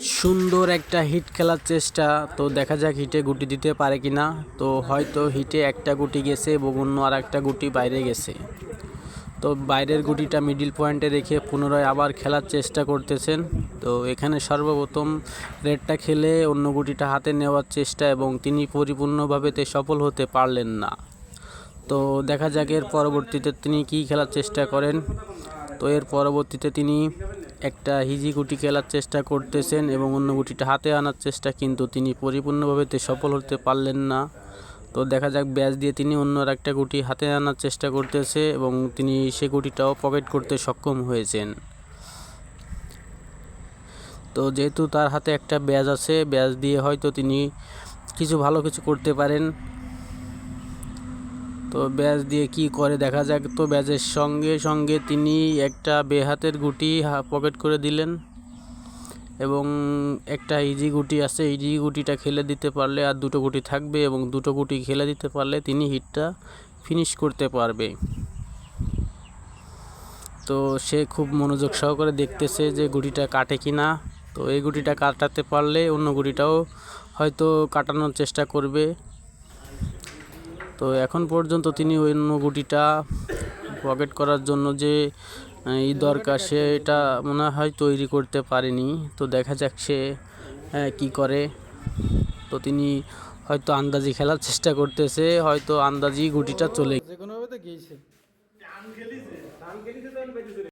সুন্দর একটা হিট খেলার চেষ্টা। তো দেখা যাক হিটে গুটি দিতে পারে কি না তো হয়তো হিটে একটা গুটি গেছে, এবং আর একটা গুটি বাইরে গেছে। তো বাইরের গুটিটা মিডিল পয়েন্টে রেখে পুনরায় আবার খেলার চেষ্টা করতেছেন। তো এখানে সর্বপ্রথম রেডটা খেলে অন্য গুটিটা হাতে নেওয়ার চেষ্টা, এবং তিনি পরিপূর্ণভাবে তে সফল হতে পারলেন না। তো দেখা যাক এর পরবর্তীতে তিনি কী খেলার চেষ্টা করেন। তো এর পরবর্তীতে তিনি একটা হিজি গুটি খেলার চেষ্টা করতেছেন এবং অন্য গুটিটা হাতে আনার চেষ্টা, কিন্তু তিনি পরিপূর্ণভাবে সফল হতে পারলেন না। তো দেখা যাক, ব্যাচ দিয়ে তিনি অন্য একটা গুটি হাতে আনার চেষ্টা করতেছে এবং তিনি সে গুটিটাও পকেট করতে সক্ষম হয়েছেন। তো যেহেতু তার হাতে একটা ব্যাজ আছে ব্যাজ দিয়ে হয়তো তিনি কিছু ভালো কিছু করতে পারেন। তো ব্যাজ দিয়ে কি করে দেখা যাক। তো ব্যাজের সঙ্গে সঙ্গে তিনি একটা বেহাতের গুটি পকেট করে দিলেন এবং একটা ইজি গুটি আছে। ইজি গুটিটা খেলে দিতে পারলে আর দুটো গুটি থাকবে এবং দুটো গুটি খেলে দিতে পারলে তিনি হিটটা ফিনিশ করতে পারবে। তো সে খুব মনোযোগ সহকারে দেখতেছে যে গুটিটা কাটে কি না। তো এই গুটিটা কাটাতে পারলে অন্য গুটিটাও হয়তো কাটানোর চেষ্টা করবে। তো এখন পর্যন্ত তিনি অন্য গুটিটা পকেট করার জন্য যে এই দরকার সেটা মনে হয় তৈরি করতে পারেনি। তো দেখা যাক সে কি করে। তো তিনি হয়তো আন্দাজি খেলার চেষ্টা করতেছে হয়তো আন্দাজি গুটিটা চলে গেছে কোনোভাবে তো গিয়েছে